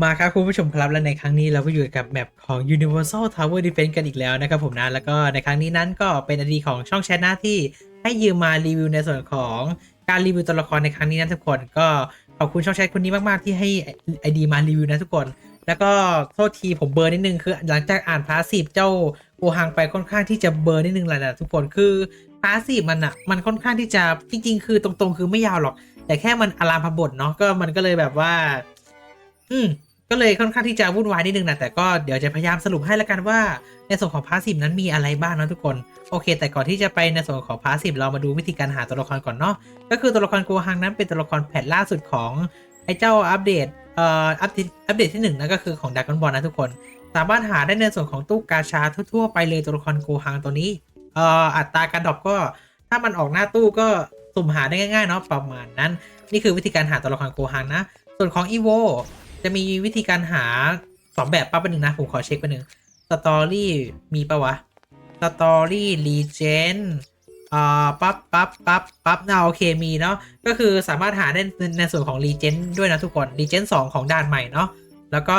มาครับคุณผู้ชมครับและในครั้งนี้เราก็อยู่กับแมปของ Universal Tower Defense กันอีกแล้วนะครับผมนะ แล้วก็ในครั้งนี้นั้นก็เป็นอดีของช่องแชทหน้าที่ให้ยืมมารีวิวในส่วนของการรีวิวตัวละครในครั้งนี้นะทุกคน ก็ขอบคุณช่องแชทคนนี้มาก ๆ ที่ให้ไอดีมารีวิวนะทุกคน แล้วก็โทษทีผมเบอร์นิดนึงคือ หลังจากอ่านพาสซีฟเจ้าโกหังไปค่อนข้างที่จะเบอร์นิดนึงแหละนะทุกคนคือพาสซีฟมันอะมันค่อนข้างที่จะจริง ๆ คือตรงๆ คือไม่ยาวหรอก แต่แค่มันอารามพบทเนาะก็มันก็เลยแบบว่า อืม ก็เลยค่อนข้างที่จะวุ่นวายนิดนึงนะแต่ก็เดี๋ยวจะพยายามสรุปให้แล้วกันว่า ในส่วนของพาสซีฟนั้นมีอะไรบ้างนะทุกคนโอเค แต่ก่อนที่จะไปในส่วนของพาสซีฟเรามาดูวิธีการหาตัวละครก่อนเนาะก็คือตัวละครโกฮังนั้นเป็นตัวละครแพทล่าสุดของไอ้เจ้าอัปเดตเอ่ออัปเดตอัปเดตที่หนึ่งนั่นก็คือของดักกอนบอลนะทุกคน สามารถหาได้ในส่วนของตู้กาชาทั่วๆไปเลยตัวละครโกฮังตัวนี้เอ่ออัตราการดรอปก็ถ้ามันออกหน้าตู้ก็สุ่มหาได้ง่ายๆเนาะประมาณนั้น นี่คือวิธีการหาตัวละครโกฮังนะ ส่วนของอีโว จะมีวิธีการหาสองแบบปั๊บไปหนึ่งนะ ผมขอเช็คไปหนึ่งสตอรี่มีปะวะสตอรี่รีเจนอ่าปั๊บปั๊บปั๊บปั๊บน่าโอเคมีเนาะก็คือสามารถหาได้ในส่วนของรีเจนด้วยนะทุกคนรีเจนสองของด่านใหม่เนาะแล้วก็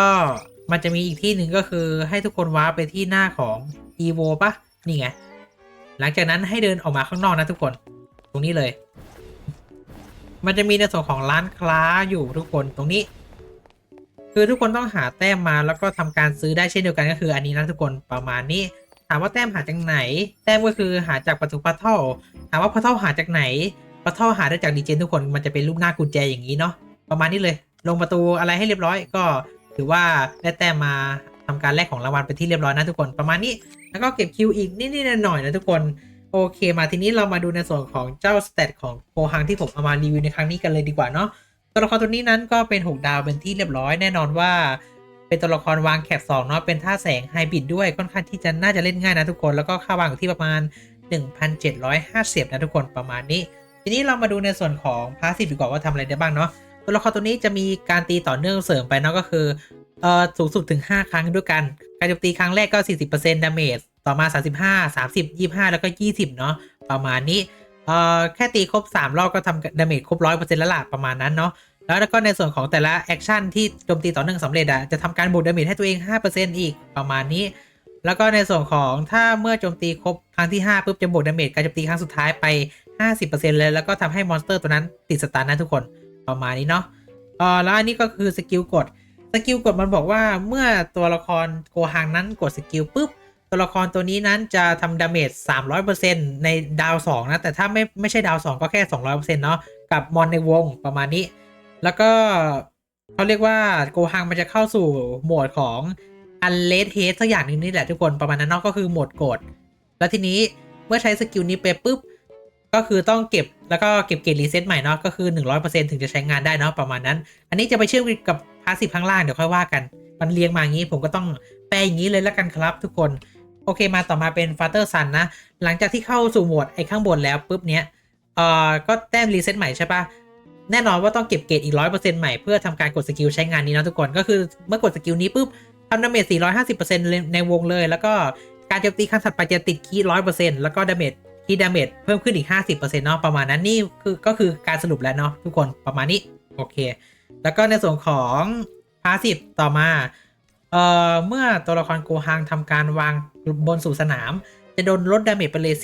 มันจะมีอีกที่หนึ่งก็คือให้ทุกคนว้าร์ปไปที่หน้าของ evo ปะนี่ไง หลังจากนั้นให้เดินออกมาข้างนอกนะทุกคน ตรงนี้เลย มันจะมีในส่วนของร้านค้าอยู่ทุกคนตรงนี้ คือทุกคนต้องหาแต้มมาแล้วก็ทำการซื้อได้เช่นเดียวกันก็คือ อันนี้นะทุกคนประมาณนี้ ถามว่าแต้มหาจากไหน แต้มก็คือหาจากประตูพัทเทิลถามว่าพัทเทิลหาจากไหนพัทเทิลหาได้จากดีเจนทุกคนมันจะเป็นรูปหน้ากุญแจอย่างนี้เนาะประมาณนี้เลย ลงประตูอะไรให้เรียบร้อยก็ถือว่าได้แต้มมาทำการแลกของรางวัลเป็นที่เรียบร้อยนะทุกคนประมาณนี้ แล้วก็เก็บคิวอีกนิดๆหน่อยๆนะทุกคนโอเค มาทีนี้เรามาดูในส่วนของเจ้าสเตตของโกฮังที่ผมเอามารีวิวในครั้งนี้กันเลยดีกว่าเนาะ ตัวละครตัวนี้นั้นก็เป็น 6 ดาวเป็นที่เรียบร้อยแน่นอนว่า เป็นตัวละครวางแคป2เนาะเป็นท่าแสงไฮบริดด้วยค่อนข้างที่จะน่าจะเล่นง่ายนะทุกคนแล้วก็ค่าวางอยู่ที่ประมาณ 1,750นะทุกคนประมาณนี้ ทีนี้เรามาดูในส่วนของพาสซีฟดีกว่าว่าทำอะไรได้บ้างเนาะตัวละครตัวนี้จะมีการตีต่อเนื่องเสริมไปเนาะก็คือเอ่อสูงสุดถึง 5 ครั้งด้วยกัน การโจมตีครั้งแรกก็ 40%ดาเมจต่อมา 35 30 25 แล้วก็ 20 เนาะประมาณนี้เอ่อแค่ตีครบ 3 รอบก็ทำดาเมจครบ 100%แล้วล่ะประมาณนั้นเนาะ แล้วก็ในส่วนของแต่ละแอคชั่นที่โจมตีต่อเนื่องสำเร็จอะจะทำการบวกดาเมจให้ตัวเอง 5%อีกประมาณนี้ แล้วก็ในส่วนของถ้าเมื่อโจมตีครบครั้งที่ 5ปุ๊บจะบวกดาเมจการโจมตีครั้งสุดท้ายไป 50%เลยแล้วก็ทำให้มอนสเตอร์ตัวนั้นติดสตาร์นะทุกคนประมาณนี้เนาะเออแล้วอันนี้ก็คือสกิลกดสกิลกดมันบอกว่าเมื่อตัวละครโกหังนั้นกดสกิลปุ๊บตัวละครตัวนี้นั้นจะทำดาเมจ300%ในดาว2นะแต่ถ้าไม่ไม่ใช่ดาว 2 ก็แค่ 200%เนาะกับมอนในวงประมาณนี้ แล้วก็เขาเรียกว่าโกหังมันจะเข้าสู่โหมดของอันเล h เฮสักอย่างนึงนี่แหละทุกคนประมาณนั้นเนาะก็คือโหมดกดแล้วทีนี้เมื่อใช้สกิลนี้ไปปุ๊บ ก็คือต้องเก็บแล้วก็เก็บเกรดรีเซ็ตใหม่เนาะก็คือ 100%ถึงจะใช้งานได้เนาะประมาณนั้น อันนี้จะไปเชื่อมกับพาสซีฟข้างล่างเดี๋ยวค่อยว่ากัน มันเรียงมาอย่างนี้ผมก็ต้องแปลอย่างนี้เลยแล้วกันครับทุกคนโอเคมาต่อมาเป็นฟาเตอร์ซันนะ หลังจากที่เข้าสู่โหมดไอ้ข้างบนแล้วปุ๊บเนี้ยเอ่อก็แต้มรีเซ็ตใหม่ใช่ปะ แน่นอนว่าต้องเก็บเกรดอีก100%ใหม่เพื่อทำการกดสกิลใช้งานนี้นะทุกคนก็คือเมื่อกดสกิลนี้ปุ๊บทำดาเมจ450%ในวงเลย แล้วก็การโจมตีครั้งถัดไปจะติดคีย์100%แล้วก็ดาเมจคีย์ดาเมจเพิ่มขึ้นอีก 50%เนาะประมาณนั้นนี่คือก็คือการสรุปแล้วเนาะทุกคนประมาณนี้โอเค แล้วก็ในส่วนของพาสซีฟต่อมาเอ่อเมื่อตัวละครโกฮังทำการวางบนสู่สนาม จะโดนลดดาเมจไปเลย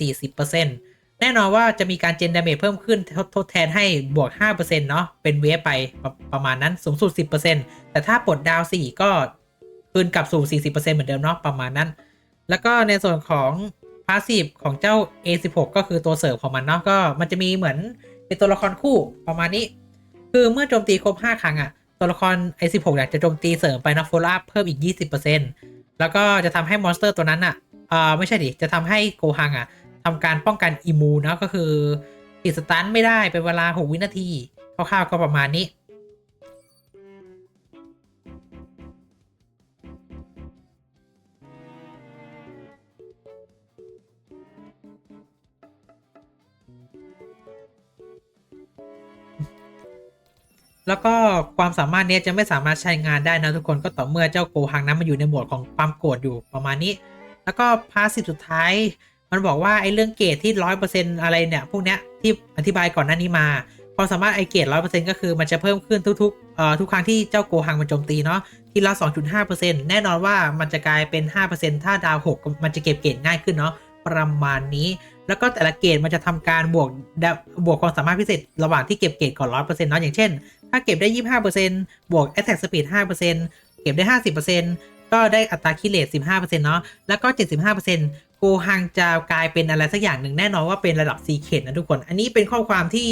40% แน่นอนว่าจะมีการเจนดาเมจเพิ่มขึ้นทดแทนให้บวก 5%เนาะเป็นเวฟไปประมาณนั้นสูงสุด 10%แต่ถ้าปลดดาว 4 ก็คืนกลับสู่ 40%เหมือนเดิมเนาะประมาณนั้น แล้วก็ในส่วนของพาสซีฟของเจ้า A16 ก็คือตัวเสริมของมันเนาะก็มันจะมีเหมือนเป็นตัวละครคู่ประมาณนี้ คือเมื่อโจมตีครบ 5 ครั้งอะตัวละคร A16 อยากจะโจมตีเสริมไปนะโฟล์อัพเพิ่มอีก 20%แล้วก็จะทำให้มอนสเตอร์ตัวนั้นอะอ่าไม่ใช่ดิจะทำให้โกฮังอะ ทำการป้องกันอิมูนะก็คือติดสตันไม่ได้เป็นเวลา 6 วินาทีคร่าวๆก็ประมาณนี้ แล้วก็ความสามารถนี้จะไม่สามารถใช้งานได้นะทุกคนก็ต่อเมื่อเจ้าโกหังนั้นมาอยู่ในโหมดของความโกรธอยู่ประมาณนี้ แล้วก็พาสซีฟสุดท้าย มันบอกว่าไอ้เรื่องเกรดที่ร้อยเปอร์เซ็นอะไรเนี่ย พวกเนี้ยที่อธิบายก่อนหน้านี้มาความสามารถไอเกรดร้อยเปอร์เซ็นก็คือมันจะเพิ่มขึ้นทุกๆเอ่อทุกครั้งที่เจ้าโกหังมันโจมตีเนาะทีละ2.5%แน่นอนว่ามันจะกลายเป็น5%ถ้าดาว6มันจะเก็บเกรดง่ายขึ้นเนาะประมาณนี้ แล้วก็แต่ละเกรดมันจะทำการบวกบวกความสามารถพิเศษระหว่างที่เก็บเกรดก่อน100%เปอร์เซนต์เนาะอย่างเช่น ถ้าเก็บได้25%บวก attack speed 5%เก็บได้50%ก็ได้อัตราคิเลต15%เนาะแล้วก็75% โกฮังจะกลายเป็นอะไรสักอย่างหนึ่งแน่นอนว่าเป็นระดับ c ีเคนะทุกคน อันนี้เป็นข้อความที่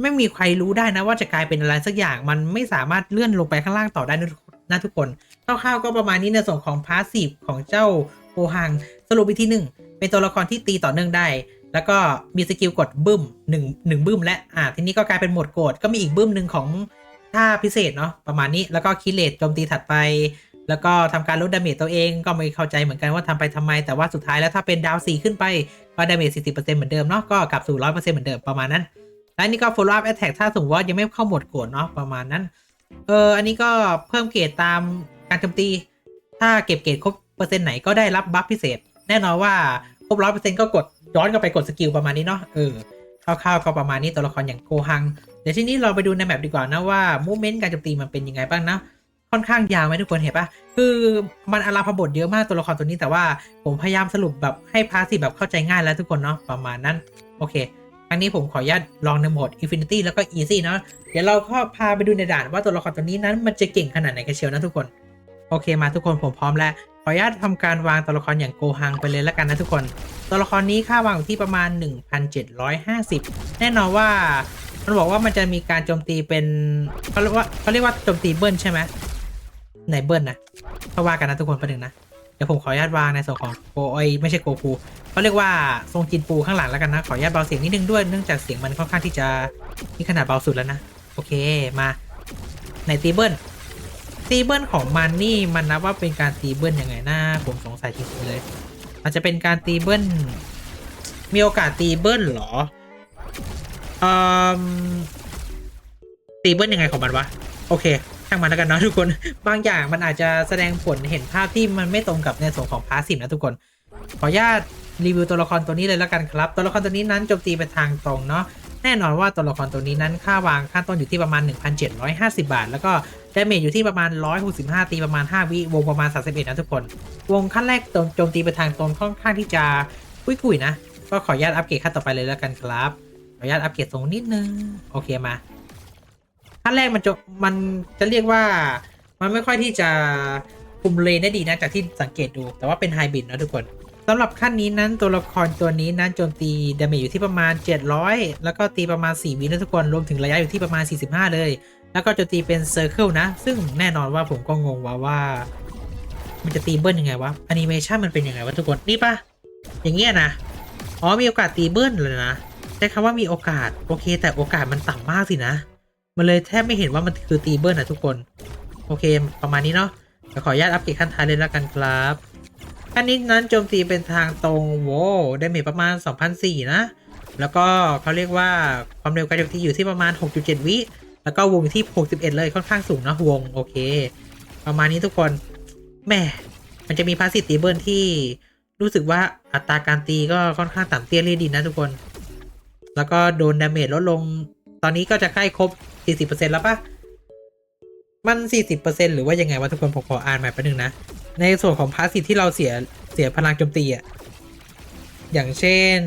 ไม่มีใครรู้ได้นะว่าจะกลายเป็นอะไรสักอย่างมันไม่สามารถเลื่อนลงไปข้างล่างต่อได้นะทุกคนคร่าวๆก็ประมาณนี้ในส่วนของพาสซีฟของเจ้าโกฮังสรุปอีกทีหนึ่งเป็นตัวละครที่ตีต่อเนื่องได้ แล้วก็มีสกิลกดบึ้มหนึ่งหนึ่งบึ้ม และอ่าทีนี้ก็กลายเป็นหมดโกดก็มีอีกบึ้มหนึ่งของท่าพิเศษเนาะประมาณนี้แล้วก็คิเลตโจมตีถัดไป แล้วก็ทำการลดดาเมจตัวเองก็ไม่เข้าใจเหมือนกันว่าทำไปทำไม แต่ว่าสุดท้ายแล้วถ้าเป็นดาว4ขึ้นไป ก็ดาเมจ40%เหมือนเดิมเนาะก็กลับสู่100%เหมือนเดิมประมาณนั้น และนี่ก็ follow up attack ถ้าสมมติว่ายังไม่เข้าหมดโกดเนาะประมาณนั้นเอออันนี้ก็เพิ่มเกรดตามการโจมตี ถ้าเก็บเกรดครบเปอร์เซ็นต์ไหนก็ได้รับบัฟพิเศษ แน่นอนว่าครบร้อยเปอร์เซ็นต์ก็กดย้อนกลับไปกดสกิลประมาณนี้เนาะเออคร่าวๆก็ประมาณนี้ตัวละครอย่างโกฮัง เดี๋ยวที่นี้เราไปดูในแมปดีกว่านะว่ามูเมนต์การโจมตีมันเป็นยังไงบ้างนะ ค่อนข้างยาวไหมทุกคนเห็นปะคือมันอาราพบทเยอะมากตัวละครตัวนี้แต่ว่าผมพยายามสรุปแบบให้พาสซีแบบเข้าใจง่ายแล้วทุกคนเนาะประมาณนั้น โอเคครั้งนี้ผมขออนุญาตลองในโหมด Infinity แล้วก็ Easy เนาะเดี๋ยวเราก็พาไปดูในด่านว่าตัวละครตัวนี้นั้นมันจะเก่งขนาดไหนกันเชียวนะทุกคน โอเคมาทุกคนผมพร้อมแล้ว ขออนุญาตทำการวางตัวละครอย่างโกฮังไปเลยแล้วกันนะทุกคน ตัวละครนี้ค่าวางอยู่ที่ประมาณ 1,750 แน่นอนว่ามันบอกว่ามันจะมีการโจมตีเป็นเขาเรียกว่าเขาเรียกว่าโจมตีเบิ้ลใช่ไหม ไหนเบิ้ลนะเขาว่ากันนะทุกคนประเด็นนะ เดี๋ยวผมขออนุญาตวางในส่วนของโกไอยไม่ใช่โกคูเขาเรียกว่าทรงจินปูข้างหลังแล้วกันนะ ขออนุญาตเบาเสียงนิดนึงด้วยเนื่องจากเสียงมันค่อนข้างที่จะนี่ขนาดเบาสุดแล้วนะ โอเคมาในตีเบิ้ลตีเบิ้ลของมันนี่มันนับว่าเป็นการตีเบิ้ลยังไงนะผมสงสัยจริงๆเลยอาจจะเป็นการตีเบิ้ลมีโอกาสตีเบิ้ลเหรออ่อตีเบิ้ลยังไงของมันวะ โอเค ช่างมันแล้วกันเนาะทุกคน บางอย่างมันอาจจะแสดงผลเห็นภาพที่มันไม่ตรงกับในส่วนของพาสซีฟนะทุกคน ขออนุญาตรีวิวตัวละครตัวนี้เลยแล้วกันครับ ตัวละครตัวนี้นั้นโจมตีไปทางตรงเนาะ แน่นอนว่าตัวละครตัวนี้นั้นค่าวางค่าต้นอยู่ที่ประมาณ 1,750 บาท แล้วก็ดาเมจอยู่ที่ประมาณ 165 ตีประมาณ 5 วิวงประมาณ 31 นะทุกคน วงขั้นแรกโจมตีไปทางตรงค่อนข้างที่จะกุ้ยกุยนะ ก็ขออนุญาตอัปเกรดขั้นต่อไปเลยแล้วกันครับ ขออนุญาตอัปเกรดตรงนิดนึง โอเคมา ขั้นแรกมันจะมันจะเรียกว่ามันไม่ค่อยที่จะคุมเลนได้ดีนะจากที่สังเกตดู แต่ว่าเป็นไฮบริดนะทุกคนสำหรับขั้นนี้นั้นตัวละครตัวนี้นั้นโจมตีดาเมจอยู่ที่ประมาณ 700 แล้วก็ตีประมาณ 4 วินะทุกคนรวมถึงระยะอยู่ที่ประมาณ 45 เลย แล้วก็โจมตีเป็นเซอร์เคิลนะ ซึ่งแน่นอนว่าผมก็งงว่าว่า มันจะตีเบิ้ลยังไงวะแอนิเมชันมันเป็นยังไงวะทุกคนนี่ปะอย่างเงี้ยนะอ๋อมีโอกาสตีเบิ้ลเลยนะใช้คำว่ามีโอกาสโอเค แต่โอกาสมันต่ำมากสินะ มันเลยแทบไม่เห็นว่ามันคือตีเบิลนะทุกคน โอเค ประมาณนี้เนาะเดี๋ยวขออนุญาตอัปเกรดขั้นท้ายเลยแล้วกันครับขั้นนี้นั้นโจมตีเป็นทางตรงโว้ได้เมจประมาณ 2,004 นะ แล้วก็เขาเรียกว่าความเร็วการโจมตีอยู่ที่ประมาณ 6.7 วิแล้วก็วงที่ 61 เลยค่อนข้างสูงนะวงโอเค ประมาณนี้ทุกคนแม่มันจะมีพาสซีฟตีเบิลที่รู้สึกว่าอัตราการตีก็ค่อนข้างต่ำเตี้ยเรียดีนะทุกคน แล้วก็โดนดาเมจลดลง ตอนนี้ก็จะใกล้ครบ 40%แล้วปะมัน 40%หรือว่ายังไงวะทุกคนผมขออ่านใหม่แป๊บนึงนะ ในส่วนของพาสซีฟที่เราเสียเสียพลังโจมตีอะอย่างเช่น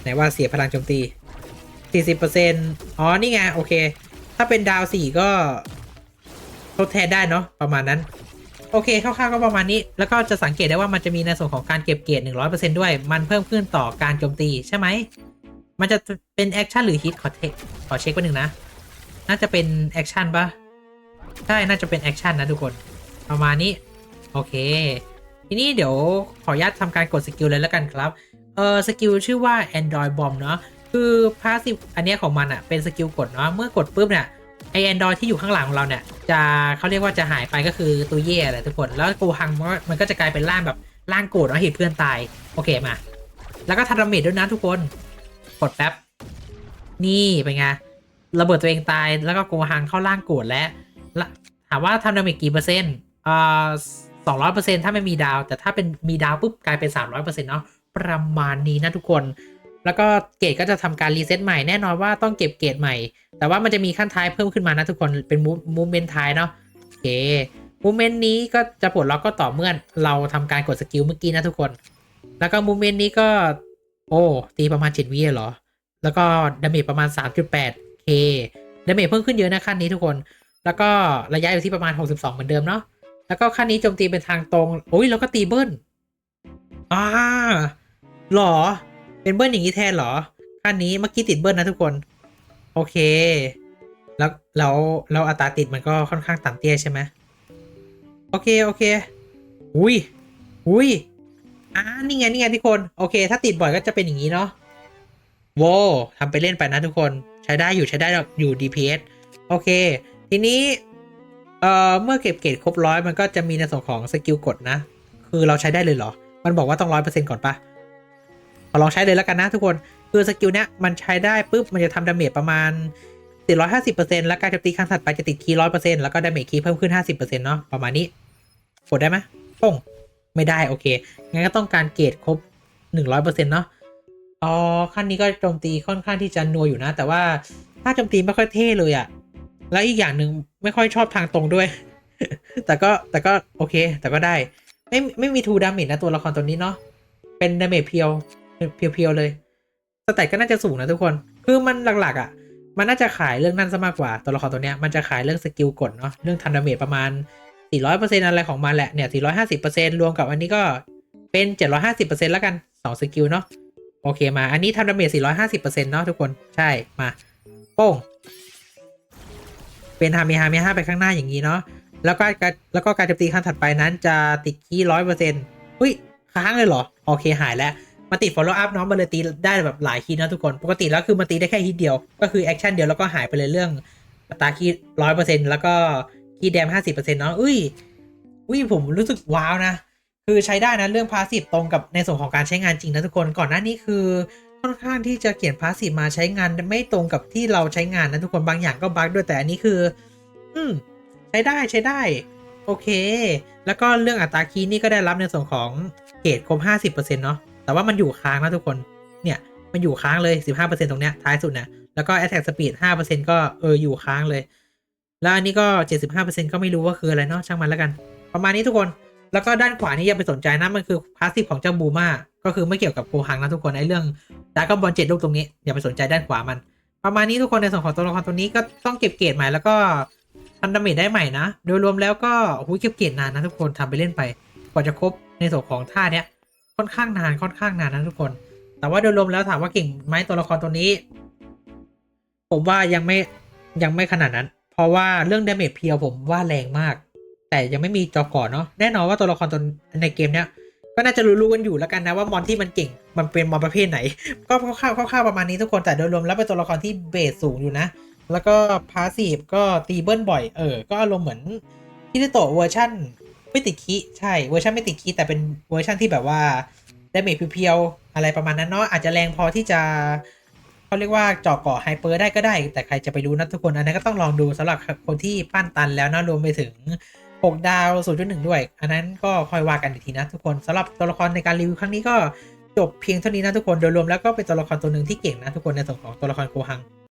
ไหนว่าเสียพลังโจมตี 40%อ๋อ นี่ไง โอเค ถ้าเป็นดาว 4 ก็ทดแทนได้เนาะประมาณนั้น โอเคคร่าวๆก็ประมาณนี้ แล้วก็จะสังเกตได้ว่ามันจะมีในส่วนของการเก็บเกรด100%ด้วย มันเพิ่มขึ้นต่อการโจมตีใช่ไหม มันจะเป็นแอคชั่นหรือฮิตขอเทคขอเช็คไปหนึ่งนะ น่าจะเป็นแอคชั่นปะใช่ น่าจะเป็นแอคชั่นนะทุกคน ประมาณนี้ โอเค ทีนี้เดี๋ยวขออนุญาตทำการกดสกิลเลยแล้วกันครับ เออสกิลชื่อว่า Android Bomb เนาะ คือพาสซีฟอันนี้ของมันอะเป็นสกิลกดเนาะ เมื่อกดปุ๊บเนี่ยไอแอนดรอยที่อยู่ข้างหลังของเราเนี่ยจะเขาเรียกว่าจะหายไปก็คือตัวเย่แหละทุกคน แล้วโกฮังมันก็มันก็จะกลายเป็นร่างแบบร่างโกรธเนาะเหตุเพื่อนตาย โอเคมา แล้วก็ทำดาเมจด้วยนะทุกคน กดแป๊บ นี่เป็นไง ระเบิดตัวเองตายแล้วก็โกฮังเข้าร่างโกรธแล้วถามว่าทำดาเมจกี่เปอร์เซ็นต์อ่าสองร้อยเปอร์เซ็นต์ถ้าไม่มีดาว แต่ถ้าเป็นมีดาวปุ๊บกลายเป็นสามร้อยเปอร์เซ็นต์เนาะประมาณนี้นะทุกคน แล้วก็เกรดก็จะทำการรีเซ็ตใหม่แน่นอนว่าต้องเก็บเกรดใหม่ แต่ว่ามันจะมีขั้นท้ายเพิ่มขึ้นมานะทุกคนเป็นมูฟเมนท้ายเนาะโอเคมูเมนนี้ก็จะปลดล็อกก็ต่อเมื่อเราทำการกดสกิลเมื่อกี้นะทุกคน แล้วก็มูเมนนี้ก็ โอ้ตีประมาณ 7วิเหรอ แล้วก็ดาเมจประมาณ 3.8k ดาเมจเพิ่มขึ้นเยอะนะขั้นนี้ทุกคน แล้วก็ระยะอยู่ที่ประมาณ 62 เหมือนเดิมเนาะ แล้วก็ขั้นนี้โจมตีเป็นทางตรง โอ้ยแล้วก็ตีเบิ้ลอ่าหรอ เป็นเบิ้ลอย่างนี้แทนหรอ ขั้นนี้เมื่อกี้ติดเบิ้ลนะทุกคน โอเค แล้วแล้วแล้วอัตราติดมันก็ค่อนข้างต่ำเตี้ยใช่ไหมโอเค โอเค อุ้ย อุ้ย อ่านี่ไงนี่ไงทุกคน โอเค ถ้าติดบ่อยก็จะเป็นอย่างนี้เนาะโว้ทำไปเล่นไปนะทุกคนใช้ได้อยู่ใช้ได้อยู่ DPS โอเค ทีนี้เอ่อเมื่อเก็บเกรดครบร้อยมันก็จะมีในส่วนของสกิลกดนะ คือเราใช้ได้เลยเหรอ มันบอกว่าต้องร้อยเปอร์เซ็นต์ก่อนปะขอลองใช้เลยแล้วกันนะทุกคน คือสกิลเนี้ยมันใช้ได้ปุ๊บมันจะทำดาเมจประมาณ450%แล้วการโจมตีครั้งถัดไปจะติดคีย์100%แล้วก็ดาเมจคีย์เพิ่มขึ้น 50%เนาะประมาณนี้กดได้ไหมป้ง ไม่ได้โอเค งั้นก็ต้องการเกรดครบ 100%เนาะอ๋อขั้นนี้ก็โจมตีค่อนข้างที่จะนัวอยู่นะ แต่ว่าถ้าโจมตีไม่ค่อยเท่เลยอะแล้วอีกอย่างหนึ่งไม่ค่อยชอบทางตรงด้วย แต่ก็แต่ก็โอเค แต่ก็ได้ ไม่ไม่มีทูดาเมจนะตัวละครตัวนี้เนาะ เป็นดาเมจเพียวเพียวๆเลย สแตทก็น่าจะสูงนะทุกคน คือมันหลักๆอะ่ะ มันน่าจะขายเรื่องนั้นซะมากกว่า ตัวละครตัวเนี้ย มันจะขายเรื่องสกิลกดเนาะ เรื่องทันดาเมจประมาณ 400%อะไรของมันแหละเนี่ย 450%รวมกับอันนี้ก็เป็น 750%แล้วกัน 2 สกิลเนาะโอเคมา อันนี้ทำดาเมจ 450%เนาะทุกคนใช่มา โป้ง เป็นฮาเมฮาเมฮาไปข้างหน้าอย่างนี้เนาะแล้วก็แล้วก็การโจมตีขั้นถัดไปนั้นจะติดคีร้อยเปอร์เซ็นต์อุ้ย ค้างเลยเหรอ โอเคหายแล้ว มาติด follow up เนาะมันเลยตีได้แบบหลายคีนะทุกคน ปกติแล้วคือมันตีได้แค่ฮิตเดียว ก็คือแอคชั่นเดียวแล้วก็หายไปเลยเรื่องตาคีร้อยเปอร์เซ็นต์แล้วก็ คีย์แดมห้าสิบเปอร์เซ็นต์เนาะอุ้ยอุ้ยผมรู้สึกว้าวนะ คือใช้ได้นะเรื่องพาสซีฟตรงกับในส่วนของการใช้งานจริงนะทุกคนก่อนหน้านี้คือค่อนข้างที่จะเขียนพาสซีฟมาใช้งานไม่ตรงกับที่เราใช้งานนะทุกคนบางอย่างก็บั๊กด้วยแต่อันนี้คือ อืมใช้ได้ใช้ได้ โอเค แล้วก็เรื่องอัตราคีย์นี่ก็ได้รับในส่วนของเกรดครบห้าสิบเปอร์เซ็นต์เนาะแต่ว่ามันอยู่ค้างนะทุกคนเนี่ยมันอยู่ค้างเลยสิบห้าเปอร์เซ็นตรงเนี้ยท้ายสุดนะแล้วก็ attack speed ห้าเปอร์เซ็นก็เอออยู่ค้างเลย แล้วอันนี้ก็เจ็ดสิบห้าเปอร์เซ็นก็ไม่รู้ว่าคืออะไรเนาะช่างมันแล้วกัน ประมาณนี้ทุกคนแล้วก็ด้านขวานี่อย่าไปสนใจนะมันคือพาสซีฟของเจ้าบูมาก็คือไม่เกี่ยวกับโกหังนะทุกคนไอ้เรื่องดาร์กบอลเจ็ดลูกตรงนี้อย่าไปสนใจด้านขวามัน ประมาณนี้ทุกคนในส่วนของตัวละครตัวนี้ก็ต้องเก็บเกรดใหม่แล้วก็ทันดาเมจได้ใหม่นะ โดยรวมแล้วก็โอ้เก็บเกรดนานนะทุกคนทำไปเล่นไปกว่าจะครบในส่วนของท่าเนี้ยค่อนข้างนานค่อนข้างนานนะทุกคน แต่ว่าโดยรวมแล้วถามว่าเก่งไหมตัวละครตัวนี้ ผมว่ายังไม่ยังไม่ขนาดนั้น ราะว่าเรื่องดาเมจเพียวผมว่าแรงมาก แต่ยังไม่มีจอก่อนเนาะแน่นอนว่าตัวละครตัวในเกมเนี้ยก็น่าจะรู้ๆกันอยู่แล้วกันนะว่ามอนที่มันเก่งมันเป็นมอนประเภทไหน ก็คร่าวๆประมาณนี้ทุกคนแต่โดยรวมแล้วเป็นตัวละครที่เบสสูงอยู่นะ แล้วก็พาสซีฟก็ตีเบิ้ลบ่อยเออก็อารมณ์เหมือนฮิริโตเวอร์ชั่นไม่ติดคีใช่เวอร์ชันไม่ติดคีแต่เป็นเวอร์ชั่นที่แบบว่าดาเมจเพียวๆอะไรประมาณนั้นเนาะอาจจะแรงพอที่จะ เขาเรียกว่าเจาะเกาะไฮเปอร์ได้ก็ได้ แต่ใครจะไปรู้นะทุกคน อันนั้นก็ต้องลองดูสำหรับคนที่ปั้นตันแล้วนะรวมไปถึง 6 ดาว 0.1 ด้วย อันนั้นก็ค่อยว่ากันอีกทีนะทุกคนสำหรับตัวละครในการรีวิวครั้งนี้ก็จบเพียงเท่านี้นะทุกคนโดยรวมแล้วก็เป็นตัวละครตัวหนึ่งที่เก่งนะทุกคนในส่วนของตัวละครโกหัง